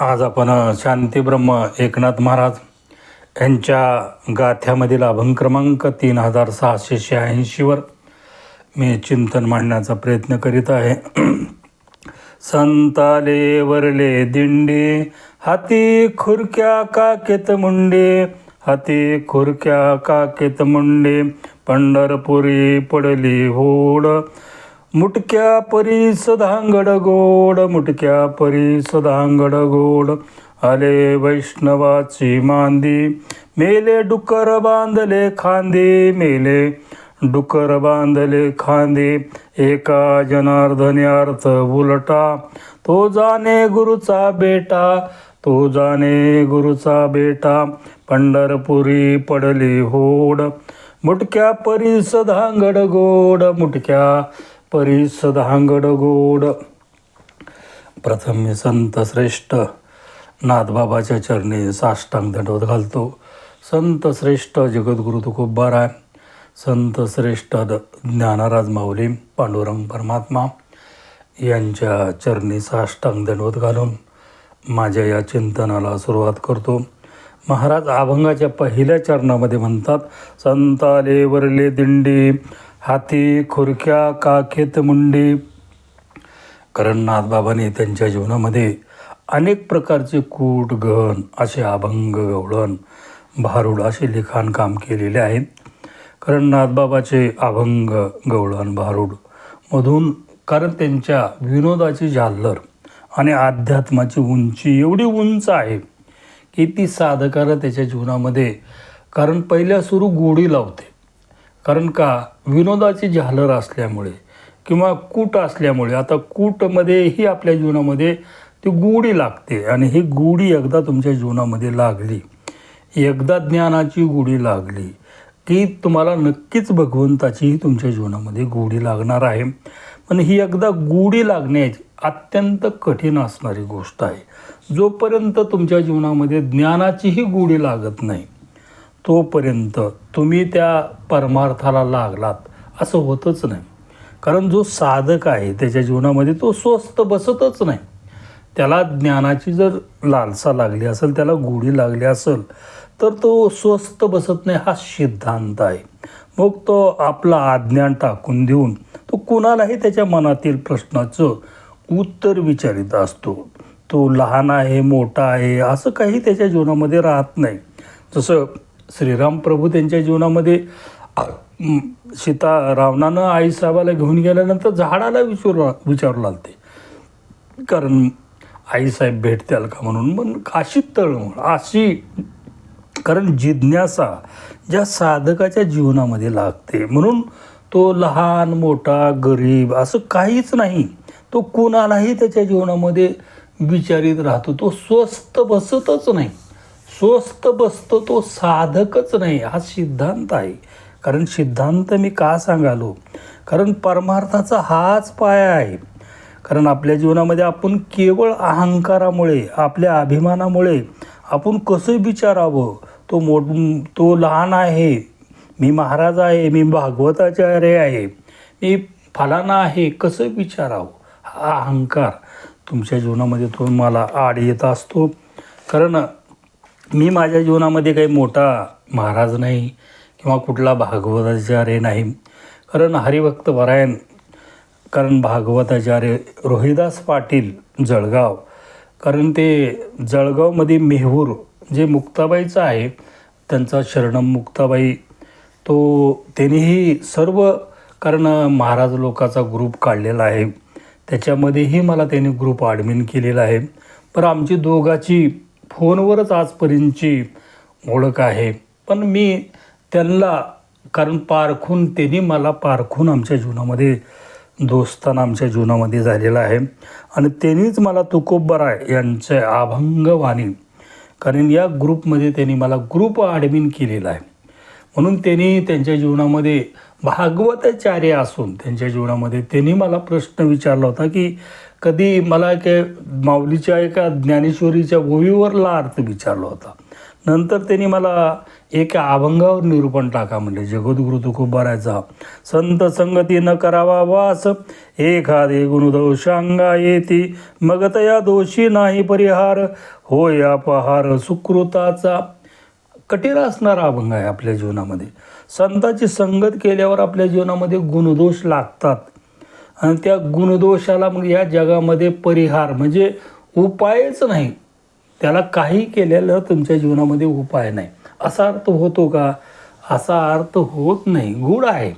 आज आपण शांतीब्रह्म एकनाथ महाराज यांच्या गाथ्यामधील अभंग क्रमांक तीन हजार सहाशे शहाऐंशीवर मी चिंतन मांडण्याचा प्रयत्न करीत आहे. संताले वरले दिंडी हाती खुरक्या काकेत मुंडे हाती खुरक्या काकेत मुंडे पंढरपुरी पडली होड मुटक्या परी सदांगड गोड मुटक्या परी सदांगड गोड आले वैष्णवाची मांदी मेले डुकर बांधले खांदे मेले डुकर बांधले खांदे एका जनार्दने अर्थ उलटा तो जाणे गुरुचा बेटा तो जाणे गुरुचा बेटा पंढरपुरी पडली होड मुटक्या परी सदांगड गोड मुटक्या परी सदांगड गोड प्रथम मी संत श्रेष्ठ. नाथबाबाच्या चरणी साष्टांग दंडवत घालतो. संत श्रेष्ठ जगद्गुरु तुकोबाराय. संत श्रेष्ठ द- ज्ञानराज माऊली पांडुरंग परमात्मा. यांच्या चरणी साष्टांग दंडवत घालून माझ्या या चिंतनाला सुरुवात करतो. महाराज अभंगाच्या पहिल्या चरणामध्ये म्हणतात संताले वरले दिंडी हाती खुरक्या काखेत मुंडी. कारण नाथबाबांनी त्यांच्या जीवनामध्ये अनेक प्रकारचे कूट गण असे अभंग गवळण भारुड असे लिखाण काम केलेले आहेत. कारण नाथबाबाचे अभंग गवळण भारूड मधून कारण त्यांच्या विनोदाची झाल्लर आणि अध्यात्माची उंची एवढी उंच आहे की ती साधकाला त्याच्या जीवनामध्ये कारण पहिल्या सुरू गोडी लावते. कारण का? विनोदाची झालर असल्यामुळे किंवा कूट असल्यामुळे. आता कूटमध्येही आपल्या जीवनामध्ये ती गुढी लागते आणि ही गुढी एकदा तुमच्या जीवनामध्ये लागली. एकदा ज्ञानाची गुढी लागली की तुम्हाला नक्कीच भगवंताचीही तुमच्या जीवनामध्ये गुढी लागणार आहे. पण ही एकदा गुढी लागण्याची अत्यंत कठीण असणारी गोष्ट आहे. जोपर्यंत तुमच्या जीवनामध्ये ज्ञानाचीही गुढी लागत नाही तोपर्यंत तुम्ही त्या परमार्थाला लागलात. असं होतच नाही. कारण जो साधक आहे त्याच्या जीवनामध्ये तो स्वस्त बसतच नाही. त्याला ज्ञानाची जर लालसा लागली असेल त्याला गोडी लागली असेल तर तो स्वस्त बसत नाही हा सिद्धांत आहे. मग तो आपला आज्ञान टाकून देऊन तो कुणालाही त्याच्या मनातील प्रश्नाचं उत्तर विचारित असतो. तो लहान आहे मोठा आहे असं काही त्याच्या जीवनामध्ये राहत नाही. जसं श्रीराम प्रभू त्यांच्या जीवनामध्ये सीता रावणानं आईसाहेबाला घेऊन गेल्यानंतर झाडाला विचारू विचारू लागते. कारण आईसाहेब भेटत्याल का म्हणून? पण अशी तळमळ अशी कारण जिज्ञासा ज्या साधकाच्या जीवनामध्ये लागते. म्हणून तो लहान मोठा गरीब असं काहीच नाही. तो कोणालाही त्याच्या जीवनामध्ये विचारित राहतो. तो स्वस्त बसतच नाही. स्वस्त बसतो तो साधकच नाही हा सिद्धांत आहे. कारण सिद्धांत मी का सांगालो? कारण परमार्थाचा हाच पाया आहे. कारण आपल्या जीवनामध्ये आपण केवळ अहंकारामुळे आपल्या अभिमानामुळे आपण कसं विचारावं? तो मोठ तो लहान आहे. मी महाराज आहे मी भागवताचार्य आहे. मी फलाना आहे कसं विचारावं? हा अहंकार तुमच्या जीवनामध्ये तो मला आड येत असतो. कारण मी माझ्या जीवनामध्ये काही मोठा महाराज नाही किंवा कुठला भागवताचार्य नाही. कारण हरिभक्त परायण कारण भागवताचार्य रोहिदास पाटील जळगाव कारण ते जळगावमध्ये मेहूर जे मुक्ताबाईचं आहे त्यांचा शरणम मुक्ताबाई तो त्यांनीही सर्व कारण महाराज लोकाचा ग्रुप काढलेला आहे. त्याच्यामध्येही मला त्यांनी ग्रुप ॲडमिन केलेला आहे. पण आमची दोघाची फोनवरच आजपर्यंतची ओळख आहे. पण मी त्यांना कारण पारखून त्यांनी मला पारखून आमच्या जीवनामध्ये दोस्ताना आमच्या जीवनामध्ये झालेला आहे. आणि त्यांनीच मला तुकोबराय यांचे अभंगवाणी कारण या ग्रुपमध्ये त्यांनी मला ग्रुप ॲडमिन केलेला आहे. म्हणून त्यांनी त्यांच्या जीवनामध्ये भागवताचार्य असून त्यांच्या जीवनामध्ये त्यांनी मला प्रश्न विचारला होता की कधी मला एका माऊलीच्या एका ज्ञानेश्वरीच्या ओवीवरला अर्थ विचारला होता. नंतर त्यांनी मला एका अभंगावर निरूपण टाका म्हणले जगद्गुरु तुकोबारायचा संत संगती न करावा वास. एखादे गुणदोषांगा येती. मग तया दोषी नाही परिहार. होय अपहार सुकृताचा. कठीण असणारा अभंग आहे आपल्या जीवनामध्ये. संताची संगत केल्यावर आपल्या जीवनामध्ये गुणदोष लागतात. आणि त्या गुणदोषाला मग या जगामध्ये परिहार म्हणजे उपायच नाही. त्याला काही केलेलं तुमच्या जीवनामध्ये उपाय नाही. असा अर्थ होतो का? असा अर्थ होत नाही. गूढ आहे.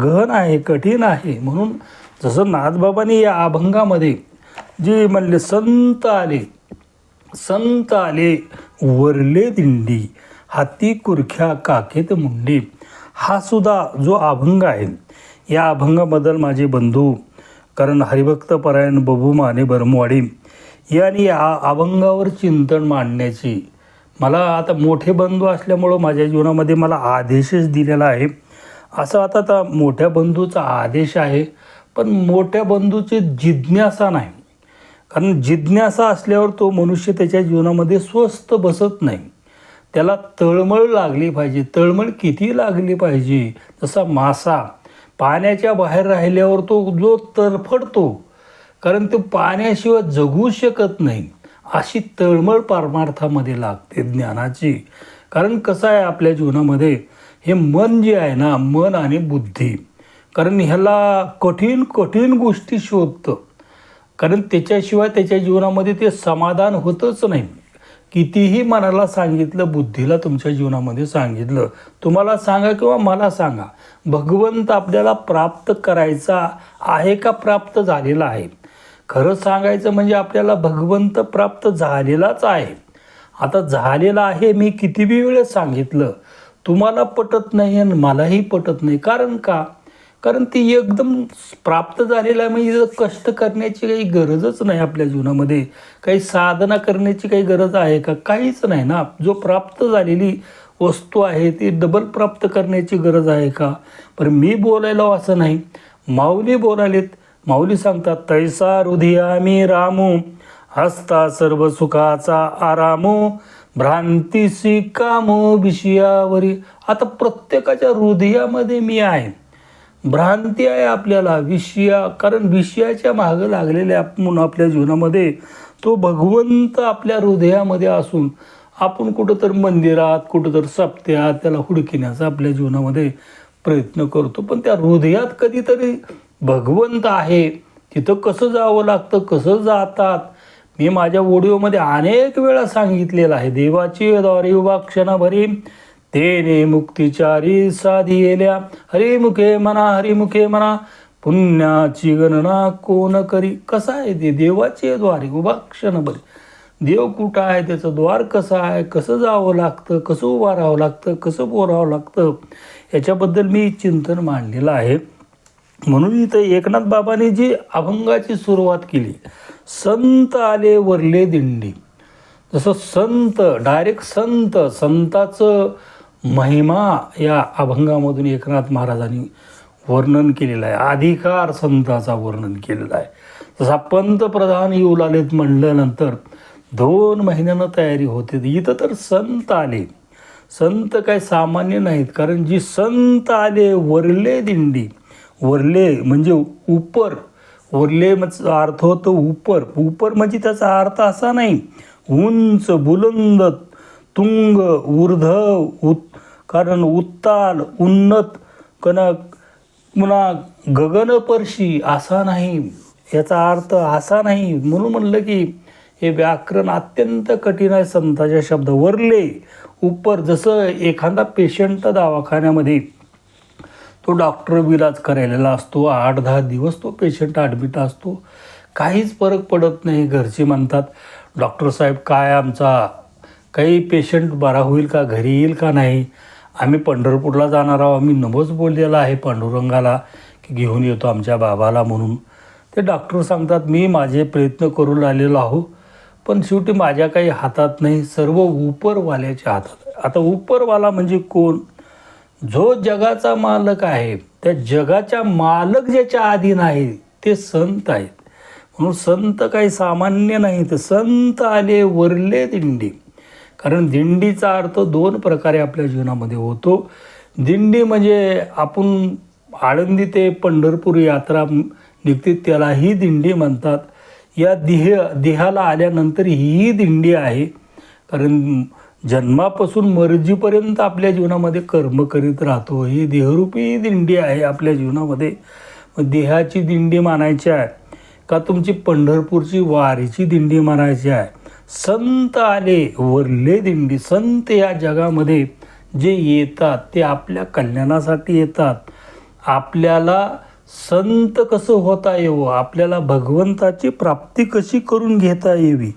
गहन आहे कठीण आहे. म्हणून जसं नाथबाबांनी या अभंगामध्ये जे म्हणले संत आले संत आले वरले दिंडी हाती कुरख्या काकेत मुंडी हा सुद्धा जो अभंग आहे या अभंगाबद्दल माझे बंधू कारण हरिभक्त परायण बबू माने बरमवाडी यांनी या अभंगावर चिंतन मांडण्याची. मला आता मोठे बंधू असल्यामुळं माझ्या जीवनामध्ये मला आदेशच दिलेला आहे. असं आता आता मोठ्या बंधूचा आदेश आहे पण मोठ्या बंधूची जिज्ञासा नाही. कारण जिज्ञासा असल्यावर तो मनुष्य त्याच्या जीवनामध्ये स्वस्त बसत नाही. त्याला तळमळ लागली पाहिजे. तळमळ किती लागली पाहिजे? जसा मासा पाण्याच्या बाहेर राहिल्यावर तो जो तरफडतो कारण तो पाण्याशिवाय जगू शकत नाही अशी तळमळ परमार्थामध्ये लागते ज्ञानाची. कारण कसं आहे आपल्या जीवनामध्ये हे मन जे आहे ना मन आणि बुद्धी कारण ह्याला कठीण कठीण गोष्टी शोधतं. कारण त्याच्याशिवाय त्याच्या जीवनामध्ये ते समाधान होतच नाही. कितीही मनाला सांगितलं बुद्धीला तुमच्या जीवनामध्ये सांगितलं तुम्हाला सांगा किंवा मला सांगा भगवंत आपल्याला प्राप्त करायचा आहे का प्राप्त झालेला आहे? खरं सांगायचं म्हणजे आपल्याला भगवंत प्राप्त झालेलाच आहे. आता झालेला आहे मी किती वेळेस सांगितलं तुम्हाला पटत नाही आणि मलाही पटत नाही. कारण का? कारण ती एकदम प्राप्त झालेलं आहे. म्हणजे कष्ट करण्याची काही गरजच नाही आपल्या जीवनामध्ये. काही साधना करण्याची काही गरज आहे का? काहीच नाही ना. जो प्राप्त झालेली वस्तू आहे ती डबल प्राप्त करण्याची गरज आहे का? पण मी बोलायला असं नाही. माऊली बोलालेत. माऊली सांगतात तैसा हृदया मी रामू हस्ता सर्व सुखाचा आरामो भ्रांतीसी कामो विषयावरी. आता प्रत्येकाच्या हृदयामध्ये मी आहे. भ्रांती आहे आपल्याला विषया कारण विषयाच्या मागं लागलेल्या आपण आपल्या जीवनामध्ये तो भगवंत आपल्या हृदयामध्ये असून आपण कुठंतरी मंदिरात कुठंतरी सप्त्यात त्याला हुडकिण्याचा आपल्या जीवनामध्ये प्रयत्न करतो. पण त्या हृदयात कधीतरी भगवंत आहे तिथं कसं जावं लागतं कसं जातात? मी माझ्या ओडिओमध्ये अनेक वेळा सांगितलेलं आहे. देवाची द्वारे क्षणाभरी तेने मुक्तिचारी साधी येल्या हरिमुखे म्हणा हरिमुखे म्हणा पुण्याची गणना कोण करी? कसं आहे ते देवाचे द्वारे? उभा क्षण बरे देव कुठं आहे? त्याचं द्वार कसं आहे? कसं जावं लागतं? कसं उभं राहावं लागतं? कसं बोलावं लागतं? याच्याबद्दल मी चिंतन मांडलेलं आहे. म्हणून इथं एकनाथ बाबांनी जी अभंगाची सुरुवात केली संत आले वरले दिंडी. जसं संत डायरेक्ट संत संताचं महिमा या अभंगामधून एकनाथ महाराजांनी वर्णन केलेलं आहे. अधिकार संताचा वर्णन केलेला आहे. जसा पंतप्रधान येऊ लागलेत म्हणल्यानंतर दोन महिन्यानं तयारी होते. इथं तर संत आले. संत काय सामान्य नाहीत. कारण जी संत आले वरले दिंडी. वरले म्हणजे उपर. वरले अर्थ होतो उपर. उपर म्हणजे त्याचा अर्थ असा नाही. उंच बुलंद तुंग ऊर्ध उत कारण उत्ताल उन्नत कनक पुन्हा गगनपर्शी असा नाही. याचा अर्थ असा नाही. म्हणून म्हणलं की हे व्याकरण अत्यंत कठीण आहे संताच्या शब्द. वरले उपर जसं एखादा पेशंट दवाखान्यामध्ये तो डॉक्टर विलाज करायलेला असतो आठ दहा दिवस तो पेशंट ॲडमिट असतो. काहीच फरक पडत नाही घरचे म्हणतात डॉक्टर साहेब काय आमचा काही पेशंट बरा होईल का घरी येईल का नाही आम्ही पंढरपूरला जाणार आहोत. आम्ही नमोच बोललेला आहे पांडुरंगाला की घेऊन येतो आमच्या बाबाला म्हणून. ते डॉक्टर सांगतात मी माझे प्रयत्न करू आलेलो आहो पण शेवटी माझ्या काही हातात नाही सर्व उपरवाल्याच्या हातात आता उपरवाला म्हणजे कोण? जो जगाचा मालक आहे त्या जगाच्या मालक ज्याच्या अधीन आहे ते संत आहेत. म्हणून संत काही सामान्य नाही तर संत आले वरले दिंडी. कारण दिंडीचा अर्थ दोन प्रकारे आपल्या जीवनामध्ये होतो. दिंडी म्हणजे आपण आळंदी ते पंढरपूर यात्रा निघते त्यालाही दिंडी म्हणतात. या देह देहाला आल्यानंतर ही दिंडी आहे. कारण जन्मापासून मर्जीपर्यंत आपल्या जीवनामध्ये कर्म करीत राहतो. ही देहरूपी दिंडी आहे आपल्या जीवनामध्ये. मग देहाची दिंडी मानायची आहे का? तुमची पंढरपूरची वारीची दिंडी मानायची आहे. संत आले वरले दिंडी. संत या जगामध्ये जे येतात ते आपल्या कल्याणासाठी येतात. आपल्याला संत कसं होता येवं? आपल्याला भगवंताची प्राप्ती कशी करून घेता यावी?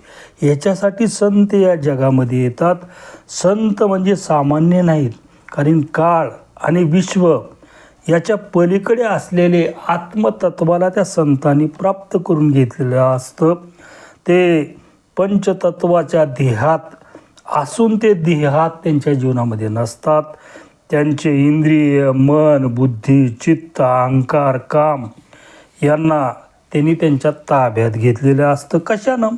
याच्यासाठी संत या जगामध्ये येतात. संत म्हणजे सामान्य नाहीत कारण काळ आणि विश्व याच्या पलीकडे असलेले आत्मतत्वाला त्या संतांनी प्राप्त करून घेतलेलं असतं. ते पंचतत्वाच्या देहात असून ते देहात त्यांच्या जीवनामध्ये नसतात. त्यांचे इंद्रिय मन बुद्धी चित्त अहंकार काम यांना त्यांनी त्यांच्या ताब्यात घेतलेलं असतं. कशानं?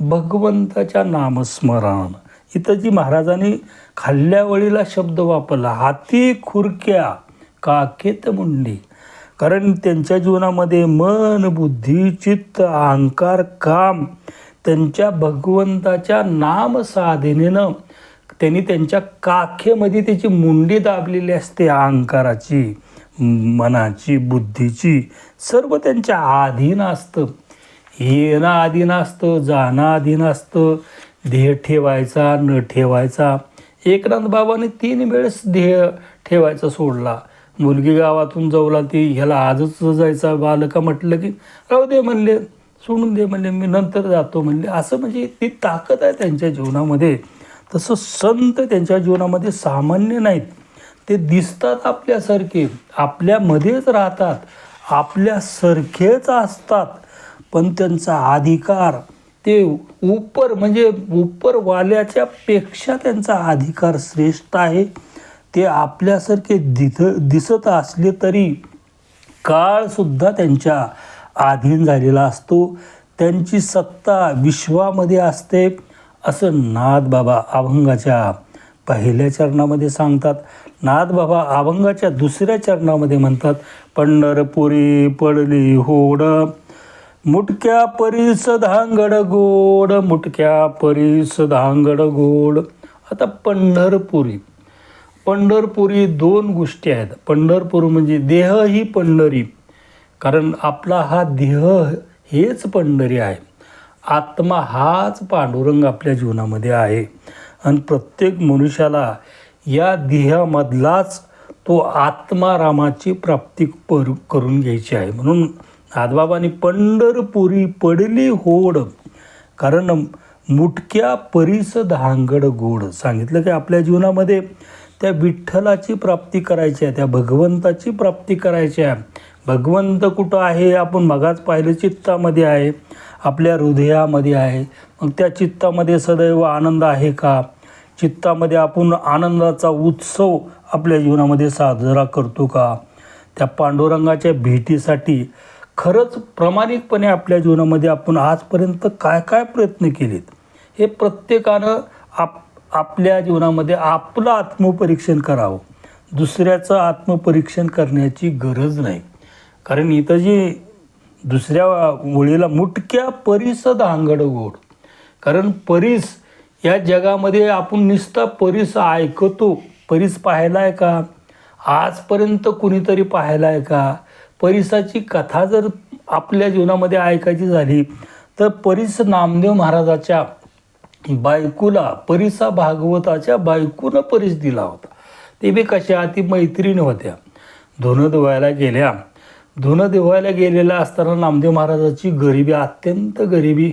भगवंताच्या नामस्मरणानं इथं जी महाराजांनी खाल्ल्या वळीला शब्द वापरला हाती खुरक्या काकेत मुंडी. कारण त्यांच्या जीवनामध्ये मन बुद्धी चित्त अहंकार काम त्यांच्या भगवंताच्या नामसाधनेनं त्यांनी त्यांच्या काखेमध्ये त्याची मुंडी दाबलेली असते अहंकाराची मनाची बुद्धीची. सर्व त्यांच्या अधीन असतं. येणं अधीन असतं जाणं अधीन असतं. ध्येय ठेवायचा न ठेवायचा. एकनाथ बाबाने तीन वेळेस ध्येय ठेवायचा सोडला. मुलगी गावातून जाऊला ती ह्याला आजच जायचा. बालका म्हटलं की राहू दे म्हणले. सोडून दे म्हणले मी नंतर जातो म्हणले. असं म्हणजे ती ताकद आहे त्यांच्या जीवनामध्ये. तसं संत त्यांच्या जीवनामध्ये सामान्य नाहीत. ते दिसतात आपल्यासारखे. आपल्यामध्येच राहतात. आपल्यासारखेच असतात. पण त्यांचा अधिकार ते उपर म्हणजे उपरवाल्याच्या पेक्षा त्यांचा अधिकार श्रेष्ठ आहे. ते आपल्यासारखे दिथ दिसत असले तरी काळसुद्धा त्यांच्या आधीन झालेला असतो. त्यांची सत्ता विश्वामध्ये असते असं नाद बाबा अभंगाच्या पहिल्या चरणामध्ये सांगतात. नाद बाबा अभंगाच्या दुसऱ्या चरणामध्ये म्हणतात पंढरपुरी पडली होड मुटक्या परीस धांगड गोड मुटक्या परीस धांगड गोड. आता पंढरपुरी. पंढरपुरी दोन गोष्टी आहेत. पंढरपूर म्हणजे देह ही पंढरी. कारण आपला हा देह हेच पंढरी आहे. आत्मा हाच पांडुरंग आपल्या जीवनामध्ये आहे. आणि प्रत्येक मनुष्याला या देहामधलाच तो आत्मारामाची प्राप्ती पर करून घ्यायची आहे. म्हणून नादबाबांनी पंढरपुरी पडली होड. कारण मुटक्या परीस धांगड गोड. सांगितलं की आपल्या जीवनामध्ये त्या विठ्ठलाची प्राप्ती करायची आहे त्या भगवंताची प्राप्ती करायची आहे. भगवंत कुठं आहे आपण मगाच पाहिलं चित्तामध्ये आहे आपल्या हृदयामध्ये आहे. मग त्या चित्तामध्ये सदैव आनंद आहे का? चित्तामध्ये आपण आनंदाचा उत्सव आपल्या जीवनामध्ये साजरा करतो का? त्या पांडुरंगाच्या भेटीसाठी खरंच प्रामाणिकपणे आपल्या जीवनामध्ये आपण आजपर्यंत काय काय प्रयत्न केलेत? हे प्रत्येकानं आप आपल्या जीवनामध्ये आपलं आत्मपरीक्षण करावं. दुसऱ्याचं आत्मपरीक्षण करण्याची गरज नाही. कारण इथं जी दुसऱ्या ओळीला मुटक्या परीस धांगड गोड. कारण परीस या जगामध्ये आपण नुसता परीस ऐकतो. परीस पाहायला आहे का? आजपर्यंत कुणीतरी पाहायला आहे का? परिसाची कथा जर आपल्या जीवनामध्ये ऐकायची झाली तर परीस नामदेव महाराजाच्या बायकोला परिसा भागवताच्या बायकोनं परीस दिला होता. ते बी कशा ती मैत्रीण होत्या. धुणं धुवायला गेल्या. धुणं देवायला गेलेल्या असताना नामदेव महाराजाची गरिबी अत्यंत गरिबी.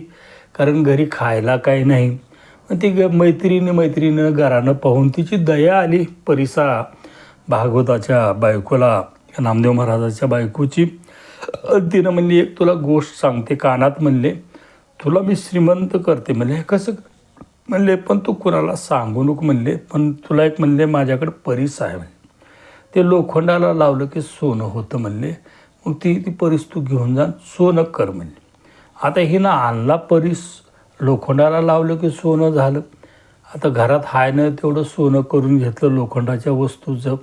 कारण घरी खायला काही नाही. मग ती ग मैत्रिणी मैत्रिणीनं घरानं पाहून तिची दया आली. परिसा भागवताच्या बायकोला नामदेव महाराजाच्या बायकोची. तिनं म्हणली एक तुला गोष्ट सांगते. कानात म्हणले तुला मी श्रीमंत करते. म्हणले कसं? म्हणले पण तू कुणाला सांगू नको. म्हणले पण तुला एक म्हणले माझ्याकडे परीस आहे. म्हणले ते लोखंडाला लावलं की सोनं होतं. म्हणले मग ती ती परीस तू घेऊन जा सोनं कर म्हणले. आता हिनं आणला परीस लोखंडाला लावलं की सोनं झालं. आता घरात हाय न तेवढं सोनं करून घेतलं लोखंडाच्या वस्तूचं.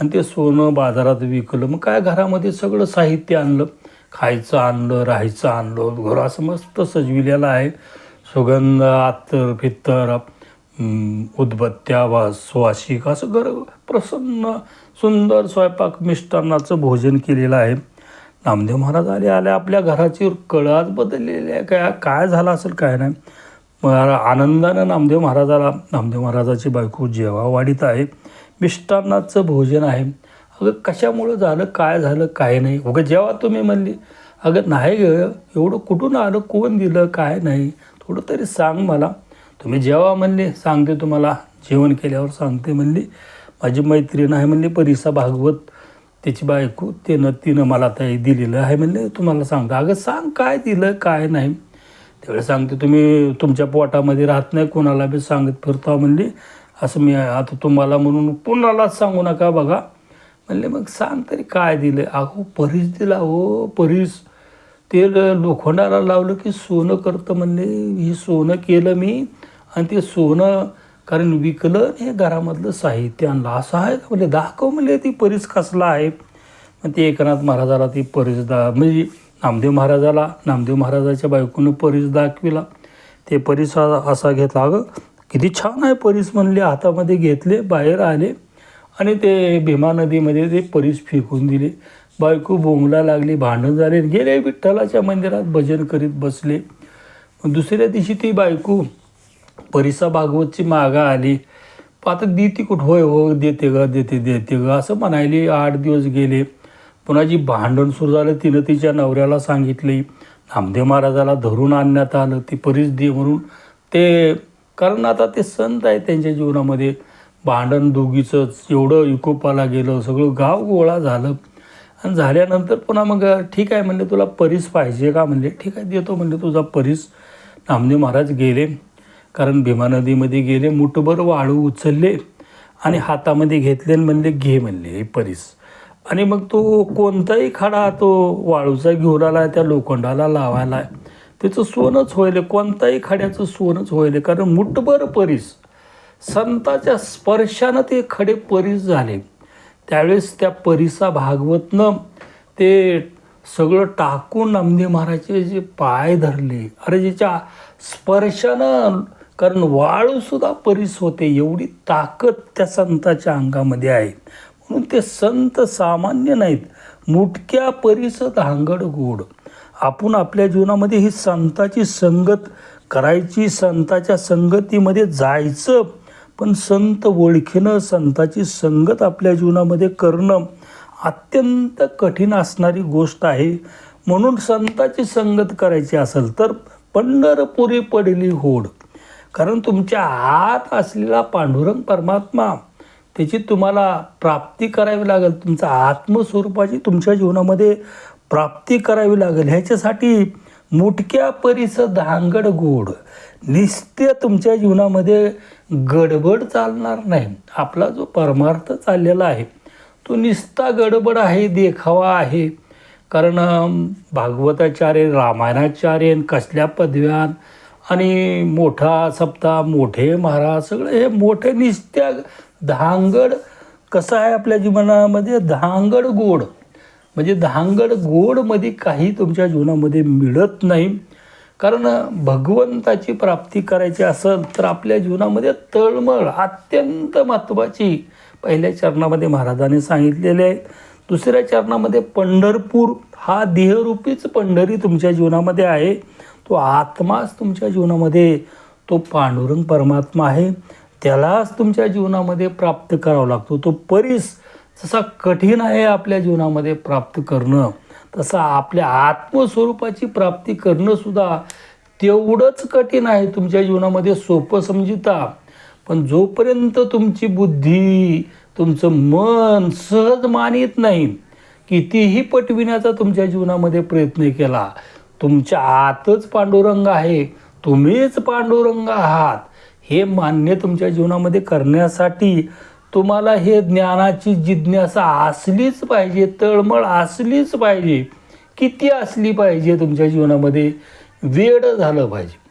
आणि ते सोनं बाजारात विकलं. मग काय घरामध्ये सगळं साहित्य आणलं? खायचं आणलं राहायचं आणलं घर असं मस्त सजविलेलं आहे. सुगंध आत्तर फित्तर उदबत्त्या वा सुवासिक असं घर प्रसन्न सुंदर स्वयंपाक मिष्टान्नाचं भोजन केलेलं आहे. नामदेव महाराज आले आले आपल्या घराची कळाच बदललेली आहे. काय काय झालं असेल काय नाही. आनंदानं नामदेव महाराजाला नामदेव महाराजाची बायको जेवा वाढीत आहे. मिष्टान्नाचं भोजन आहे. अगं कशामुळं झालं काय झालं काय नाही. अगं जेव्हा तुम्ही म्हणली. अगं नाही ग एवढं कुठून आलं कोण दिलं काय नाही. थोडं तरी सांग मला. तुम्ही जेव्हा म्हणले सांगते तुम्हाला. जेवण केल्यावर सांगते म्हणली. माझी मैत्रीण आहे म्हणली परिसा भागवत. त्याची बायको त्यानं तिनं मला ताई दिलेलं आहे म्हणले तुम्हाला सांगतो. अगं सांग काय दिलं काय नाही. त्यावेळेस सांगते तुम्ही तुमच्या पोटामध्ये राहत नाही कोणाला बी सांगत फिरता म्हणली. असं मी आता तुम्हाला म्हणून पुन्हालाच सांगू नका बघा. म्हणले मग सांग तरी काय दिलं? अहो परीस दिला हो परीस. ते ल- लोखंडाला लावलं की सोनं करतं म्हणले. हे सोनं केलं मी आणि ते सोनं कारण विकलन हे घरामधलं साहित्य आणलं. असं आहे का? म्हणजे दाखव म्हणले ती परीस कसला आहे. मग ते एकनाथ महाराजाला ती परीस दा म्हणजे नामदेव महाराजाला नामदेव महाराजाच्या बायकोनं परीस दाखविला. ते परीस असा घेतला. अगं किती छान आहे परीस म्हणले हातामध्ये घेतले बाहेर आले. आणि ते भीमा नदीमध्ये ते परीस फेकून दिले. बायको बोंगला लागली भांडण झाले. गेले विठ्ठलाच्या मंदिरात भजन करीत बसले. दुसऱ्या दिवशी ती बायको परिसा भागवतची मागा आली. प आता देते कुठं? होय हो देते ग देते देते ग. असं म्हणायली. आठ दिवस गेले. पुन्हा जी भांडण सुरू झालं तिनं तिच्या नवऱ्याला सांगितले नामदेव महाराजाला धरून आणण्यात आलं. ती परीस दे म्हणून ते कारण आता ते संत आहे त्यांच्या जीवनामध्ये. भांडण दोघीचंच. एवढं इकोपाला गेलं. सगळं गाव गोळा झालं. आणि झाल्यानंतर पुन्हा मग ठीक आहे म्हणले तुला परीस पाहिजे का? म्हणले ठीक आहे देतो. म्हणले तुझा परीस नामदेव महाराज गेले. कारण भीमा नदीमध्ये गेले मुठभर वाळू उचलले आणि हातामध्ये घेतले आणि म्हणले घे म्हणले हे परीस. आणि मग तो कोणताही खडा तो वाळूचा घेऊन आला त्या लोखंडाला लावायला त्याचं सोनंच होईल कोणताही खड्याचं सोनंच होईल कारण मुठभर परीस. संताच्या स्पर्शानं ते खडे परीस झाले. त्यावेळेस त्या परीसा भागवतनं ते सगळं टाकून नामदेव महाराजचे जे पाय धरले. अरे ज्याच्या स्पर्शानं कारण वाळूसुद्धा परीस होते. एवढी ताकद त्या संताच्या अंगामध्ये आहे. म्हणून ते संत सामान्य नाहीत. मुटक्या परीस धांगड गोड. आपण आपल्या जीवनामध्ये ही संताची संगत करायची संताच्या संगतीमध्ये जायचं पण संत ओळखीनं संताची संगत आपल्या जीवनामध्ये करणं अत्यंत कठीण असणारी गोष्ट आहे. म्हणून संताची संगत करायची असेल तर पंढरपुरी पडली होड. कारण तुमच्या आत असलेला पांडुरंग परमात्मा त्याची तुम्हाला प्राप्ती करावी लागेल. तुमचा आत्मस्वरूपाची तुमच्या जीवनामध्ये प्राप्ती करावी लागेल. ह्याच्यासाठी मुटक्या परीस धांगड गोड. निस्त्य तुमच्या जीवनामध्ये गडबड चालणार नाही. आपला जो परमार्थ चाललेला आहे तो निस्ता गडबड आहे देखावा आहे. कारण भागवताचार्य रामायणाचार्य कसल्या पदव्यान आणि मोठा सप्ताह मोठे महाराज सगळे हे मोठे निस्त्या धांगड कसं आहे आपल्या जीवनामध्ये? धांगड गोड. म्हणजे धांगड गोडमध्ये काही तुमच्या जीवनामध्ये मिळत नाही. कारण भगवंताची प्राप्ती करायची असेल तर आपल्या जीवनामध्ये तळमळ अत्यंत महत्त्वाची. पहिल्या चरणामध्ये महाराजांनी सांगितलेले आहे. दुसऱ्या चरणामध्ये पंढरपूर हा देहरूपीच पंढरी तुमच्या जीवनामध्ये आहे. तो आत्माच तुमच्या जीवनामध्ये तो पांडुरंग परमात्मा आहे. त्यालाच तुमच्या जीवनामध्ये प्राप्त करावा लागतो. तो परीस जसा कठीण आहे आपल्या जीवनामध्ये प्राप्त करणं तसा आपल्या आत्मस्वरूपाची प्राप्ती करणं सुद्धा तेवढंच कठीण आहे तुमच्या जीवनामध्ये सोपं समजिता. पण जोपर्यंत तुमची बुद्धी तुमचं मन सहज मानित नाही कितीही पटविण्याचा तुमच्या जीवनामध्ये प्रयत्न केला तुमच्या आतच पांडुरंग आहे. तुम्हीच पांडुरंग आहात. हे मान्य तुमच्या जीवनामध्ये करण्यासाठी तुम्हाला हे ज्ञानाची जिज्ञासा असलीच पाहिजे तळमळ असलीच पाहिजे. किती असली पाहिजे तुमच्या जीवनामध्ये? वेड झालं पाहिजे.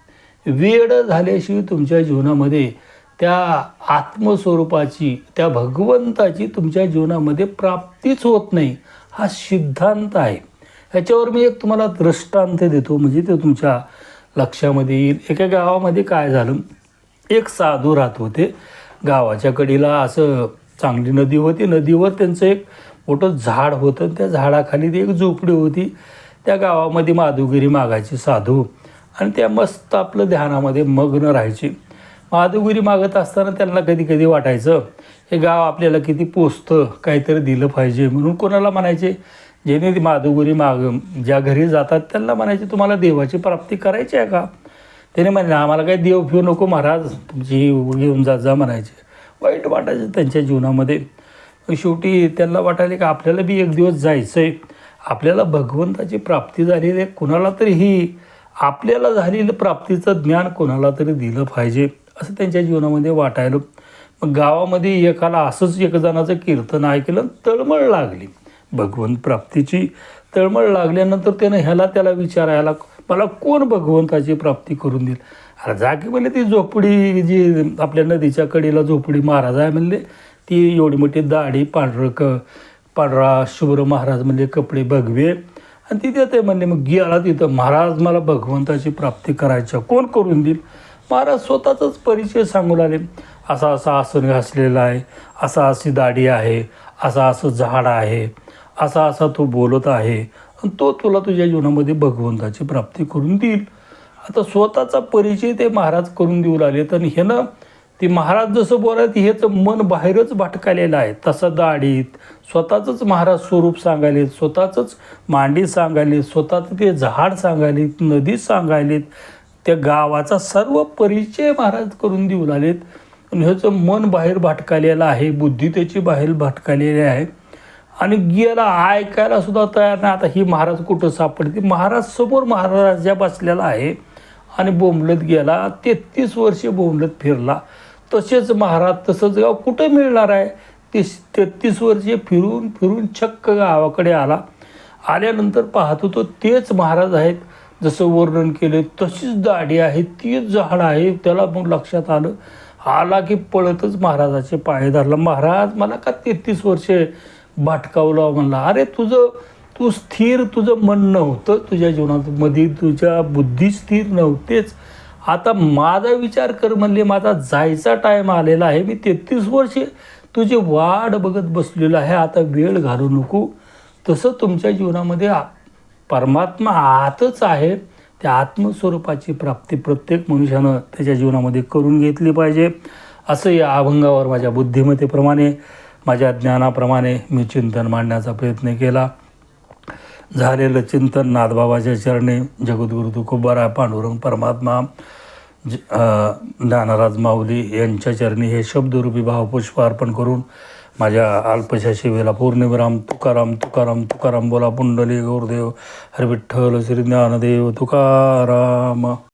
वेड झाल्याशिवाय तुमच्या जीवनामध्ये त्या आत्मस्वरूपाची त्या भगवंताची तुमच्या जीवनामध्ये प्राप्तीच होत नाही. हा सिद्धांत आहे. ह्याच्यावर मी एक तुम्हाला दृष्टांत देतो. म्हणजे ते तुमच्या लक्षामध्ये येईल. एका गावामध्ये काय झालं? एक साधू राहत होते. गावाच्या कडीला असं चांगली नदी होती. नदीवर त्यांचं एक मोठं झाड होतं. त्या झाडाखाली ती एक झोपडी होती. त्या गावामध्ये माधुगिरी मागायची साधू. आणि त्या मस्त आपलं ध्यानामध्ये मग्न राहायचे. माधुगिरी मागत असताना त्यांना कधी कधी वाटायचं हे गाव आपल्याला किती पोचतं काहीतरी दिलं पाहिजे. म्हणून कोणाला म्हणायचे जेणे माधुगुरी माधुगिरी माग ज्या घरी जातात त्यांना म्हणायचे तुम्हाला देवाची प्राप्ती करायची आहे का? त्याने म्हणे आम्हाला काही देव फिऊ नको महाराज तुमची घेऊन जा जा म्हणायचे. वाईट वाटायचं त्यांच्या जीवनामध्ये. शेवटी त्यांना वाटायला की आपल्याला बी एक दिवस जायचं आहे आपल्याला भगवंताची प्राप्ती झालेली आहे कुणाला तरी ही आपल्याला झालेलं प्राप्तीचं ज्ञान कोणाला तरी दिलं पाहिजे असं त्यांच्या जीवनामध्ये वाटायलं. मग गावामध्ये एकाला असंच एक जणाचं कीर्तन ऐकलं तळमळ लागली. भगवंत प्राप्तीची तळमळ लागल्यानंतर त्यानं ह्याला त्याला विचारायला मला कोण भगवंताची प्राप्ती करून देईल अरे जा की म्हणले ती झोपडी जी आपल्या नदीच्या कडेला झोपडी महाराज आहे म्हणले ती एवढी मोठी दाढी पांढरं क पांढरा शुभ्र महाराज म्हणले कपडे भगवे आणि तिथे ते म्हणले मग गेला तिथं महाराज मला भगवंताची प्राप्ती करायची आहे. कोण करून देईल महाराज स्वतःचाच परिचय सांगू लागले असा असा आसन घासलेला आहे असा अशी दाढी आहे असा असं झाड आहे असा असा तो बोलत आहे आणि तो तुला तुझ्या जीवनामध्ये भगवंताची प्राप्ती करून देईल. आता स्वतःचा परिचय ते महाराज करून देऊ लागले तर ह्यानं ते महाराज जसं बोलायत ह्याचं मन बाहेरच भटकालेलं आहे. तसं दाढीत स्वतःचंच महाराज स्वरूप सांगायलेत स्वतःचंच मांडी सांगायलेत स्वतःचं ते झाड सांगायलेत नदी सांगायलेत. त्या गावाचा सर्व परिचय महाराज करून देऊ लागलेत. आणि ह्याचं मन बाहेर भटकालेलं आहे बुद्धी त्याची बाहेर भटकालेली आहे. आणि गेला ऐकायला सुद्धा तयार नाही. आता ही महाराज कुठं सापडते महाराज समोर महाराजा बसलेला आहे आणि बोंबलत गेला. तेहतीस वर्षे बोंबलत फिरला. तसेच महाराज तसंच गाव कुठं मिळणार आहे? ते तेहतीस वर्षे फिरून फिरून चक्क गावाकडे आला. आल्यानंतर पाहतो तो तेच महाराज आहेत. जसं वर्णन केले तशीच दाढी आहे तीच झाड आहे. त्याला मग लक्षात आलं आला की पळतच महाराजाचे पाय धरला. महाराज मला का तेहतीस वर्षे भटकावलं म्हणला अरे तुझं तू स्थिर तुझं मन नव्हतं तुझ्या जीवनात मध्ये तुझ्या बुद्धी स्थिर नव्हतेच. आता माझा विचार कर म्हणले माझा जायचा टाईम आलेला आहे. मी तेहतीस वर्षे तुझी वाट बघत बसलेलो आहे. आता वेळ घालू नको. तसं तुमच्या जीवनामध्ये परमात्मा आतच आहे. त्या आत्मस्वरूपाची प्राप्ती प्रत्येक मनुष्यानं त्याच्या जीवनामध्ये करून घेतली पाहिजे. असं या अभंगावर माझ्या बुद्धिमत्तेप्रमाणे माझ्या ज्ञानाप्रमाणे मी चिंतन मांडण्याचा प्रयत्न केला. झालेलं चिंतन नाथबाबाच्या चरणी जगद्गुरु तुकोबारा पांडुरंग परमात्मा ज ज्ञानराज माऊली यांच्या चरणी हे शब्दरूपी भावपुष्प अर्पण करून माझ्या अल्पशा शिवेला पूर्णविराम तुकाराम तुकाराम तुकाराम बोला पुंडली गौरदेव हरविठ्ठल श्री ज्ञानदेव तुकाराम.